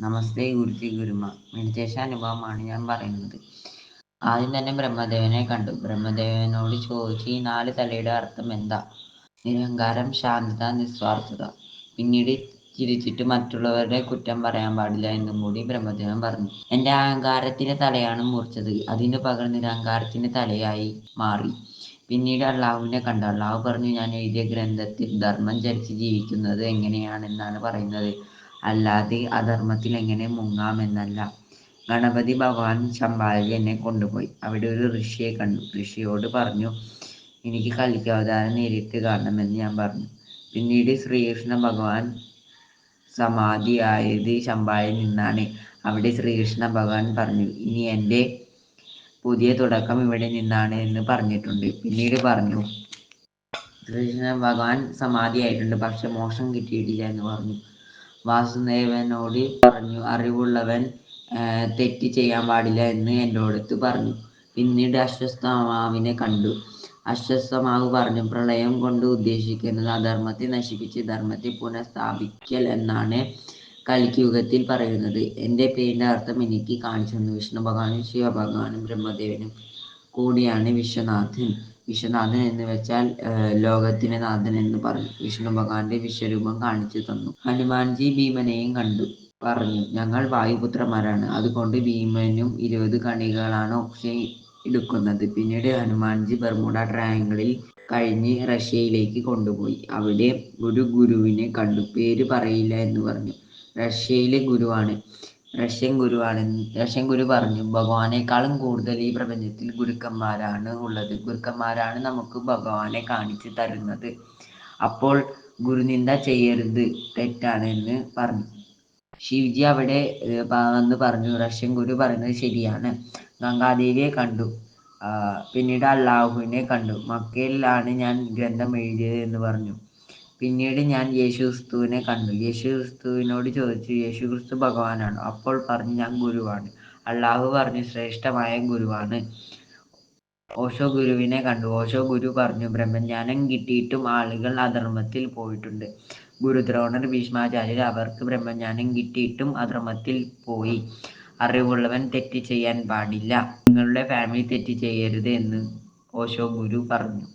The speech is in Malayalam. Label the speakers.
Speaker 1: നമസ്തേ ഗുരുജി ഗുരുമ. മെഡിറ്റേഷൻ അനുഭവമാണ് ഞാൻ പറയുന്നത്. ആദ്യം തന്നെ ബ്രഹ്മദേവനെ കണ്ടു. ബ്രഹ്മദേവനോട് ചോദിച്ചു ഈ നാല് തലയുടെ അർത്ഥം എന്താ? നിരഹങ്കാരം ശാന്തത നിസ്വാർത്ഥത. പിന്നീട് ചിരിച്ചിട്ട് മറ്റുള്ളവരുടെ കുറ്റം പറയാൻ പാടില്ല എന്നും കൂടി ബ്രഹ്മദേവൻ പറഞ്ഞു. എന്റെ അഹങ്കാരത്തിന്റെ തലയാണ് മുറിച്ചത്. അതിന് പകരം നിരഹങ്കാരത്തിന്റെ തലയായി മാറി. പിന്നീട് അള്ളാഹുവിനെ കണ്ടു. അള്ളാഹു പറഞ്ഞു ഞാൻ എഴുതിയ ഗ്രന്ഥത്തിൽ ധർമ്മം ചരിച്ച് ജീവിക്കുന്നത് എങ്ങനെയാണെന്നാണ് പറയുന്നത്. അല്ലാതെ അധർമ്മത്തിൽ എങ്ങനെ മുങ്ങാമെന്നല്ല. ഗണപതി ഭഗവാൻ എന്നെ കൊണ്ടുപോയി. അവിടെ ഒരു ഋഷിയെ കണ്ടു. ഋഷിയോട് പറഞ്ഞു എനിക്ക് കലിക്ക് അവതാരം നേരിട്ട് കാണണമെന്ന് ഞാൻ പറഞ്ഞു. പിന്നീട് ശ്രീകൃഷ്ണ ഭഗവാൻ സമാധിയായത് ശമ്പാലിൽ നിന്നാണ് അവിടെ ശ്രീകൃഷ്ണ ഭഗവാൻ പറഞ്ഞു. ഇനി എന്റെ പുതിയ തുടക്കം ഇവിടെ നിന്നാണ് എന്ന് പറഞ്ഞിട്ടുണ്ട്. പിന്നീട് പറഞ്ഞു ശ്രീകൃഷ്ണ ഭഗവാൻ സമാധിയായിട്ടുണ്ട്. പക്ഷെ മോക്ഷം കിട്ടിയിട്ടില്ല എന്ന് പറഞ്ഞു. വാസുദേവനോട് പറഞ്ഞു അറിവുള്ളവൻ തെറ്റ് ചെയ്യാൻ പാടില്ല എന്ന് അടുത്ത് പറഞ്ഞു. പിന്നീട് അശ്വത്ഥമാവിനെ കണ്ടു. അശ്വത്ഥമാവ് പറഞ്ഞു പ്രളയം കൊണ്ട് ഉദ്ദേശിക്കുന്നത് അധർമ്മത്തെ നശിപ്പിച്ച് ധർമ്മത്തെ പുനഃസ്ഥാപിക്കൽ എന്നാണ് യുഗത്തിൽ പറയുന്നത്. എന്റെ പേരിന്റെ അർത്ഥം എനിക്ക് കാണിച്ചു തന്നു. വിഷ്ണു ഭഗവാനും ശിവഭഗവാനും ബ്രഹ്മദേവനും കൂടിയാണ് വിശ്വനാഥൻ. വിശ്വനാഥൻ എന്ന് വെച്ചാൽ ലോകത്തിന്റെ നാഥൻ എന്ന് പറഞ്ഞു വിഷ്ണു ഭഗവാന്റെ വിശ്വരൂപം കാണിച്ചു തന്നു. ഹനുമാൻജി ഭീമനെയും കണ്ടു. പറഞ്ഞു ഞങ്ങൾ വായുപുത്രന്മാരാണ്. അതുകൊണ്ട് ഭീമനും ഇരുപത് കണികളാണ് ഓക്സിജൻ എടുക്കുന്നത്. പിന്നീട് ഹനുമാൻജി ബർമുഡ ട്രയാങ്കിളിൽ കഴിഞ്ഞ് റഷ്യയിലേക്ക് കൊണ്ടുപോയി. അവിടെ ഒരു ഗുരുവിനെ കണ്ടു. പേര് പറയില്ല എന്ന് പറഞ്ഞു. റഷ്യയിലെ ഗുരുവാണ്. റഷ്യൻ ഗുരുവാണ് റഷ്യൻ ഗുരു പറഞ്ഞു ഭഗവാനേക്കാളും കൂടുതൽ ഈ പ്രപഞ്ചത്തിൽ ഗുരുക്കന്മാരാണ് ഉള്ളത്. ഗുരുക്കന്മാരാണ് നമുക്ക് ഭഗവാനെ കാണിച്ചു തരുന്നത്. അപ്പോൾ ഗുരുനിന്ദ ചെയ്യരുത് തെറ്റാണ് എന്ന് പറഞ്ഞു. ശിവജി അവിടെ വന്ന് പറഞ്ഞു റഷ്യൻ ഗുരു പറയുന്നത് ശരിയാണ്. ഗംഗാദേവിയെ കണ്ടു. പിന്നീട് അള്ളാഹുവിനെ കണ്ടു. മക്കയിലാണ് ഞാൻ ഗ്രന്ഥം എഴുതിയത് എന്ന് പറഞ്ഞു. പിന്നീട് ഞാൻ യേശു ക്രിസ്തുവിനെ കണ്ടു. യേശു ക്രിസ്തുവിനോട് ചോദിച്ചു യേശു ക്രിസ്തു ഭഗവാനാണ്? അപ്പോൾ പറഞ്ഞു ഞാൻ ഗുരുവാണ്. അള്ളാഹു പറഞ്ഞു ശ്രേഷ്ഠമായ ഗുരുവാണ്. ഓഷോ ഗുരുവിനെ കണ്ടു. ഓഷോ ഗുരു പറഞ്ഞു ബ്രഹ്മജ്ഞാനം കിട്ടിയിട്ടും ആളുകൾ അധർമ്മത്തിൽ പോയിട്ടുണ്ട്. ഗുരുദ്രോണർ ഭീഷ്മാചാര്യർ അവർക്ക് ബ്രഹ്മജ്ഞാനം കിട്ടിയിട്ടും അധർമ്മത്തിൽ പോയി. അറിവുള്ളവൻ തെറ്റ് ചെയ്യാൻ പാടില്ല. നിങ്ങളുടെ ഫാമിലി തെറ്റ് ചെയ്യരുത് എന്ന് ഓഷോ ഗുരു പറഞ്ഞു.